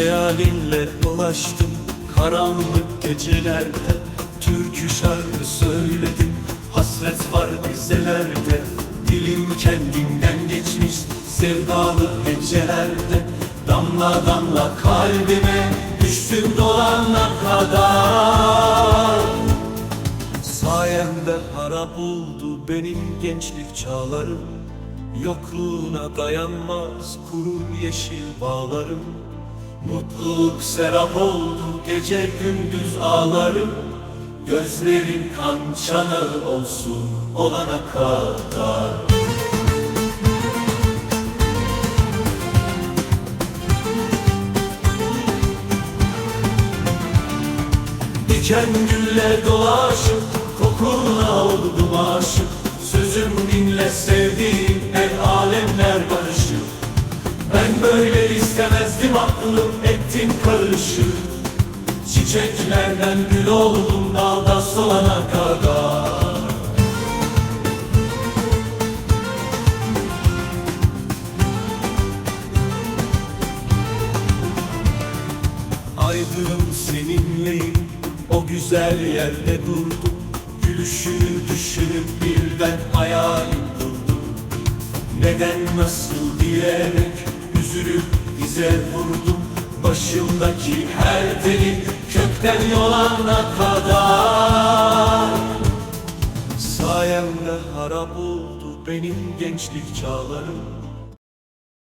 Hayalinle dolaştım. Karanlık gecelerde Türkü şarkı söyledim. Hasret var dizelerde Dilim kendinden geçmiş. Sevdalı gecelerde Damla damla kalbime düştüm dolana kadar. Sayende harap oldu benim gençlik çağlarım. Yokluğuna dayanmaz kurur yeşil bağlarım Mutluluk serap oldu gece gündüz ağlarım Gözlerin kan çanağı olsun olana kadar. Diken gülle dolaşıp kokuna oldum aşık. Sözüm dinle sevdiğim Ben böyle istemezdim aklım ettim karışık Çiçeklerden gül oldum dalda solana kadar. Aydın seninleyim o güzel yerde durdum. Gülüşünü düşünüp birden hayalim durdu. Neden nasıl diyerek üzülüp dize vurdum Başımdaki her teli kökten yolana kadar. Sayemde harap oldu benim gençlik çağlarım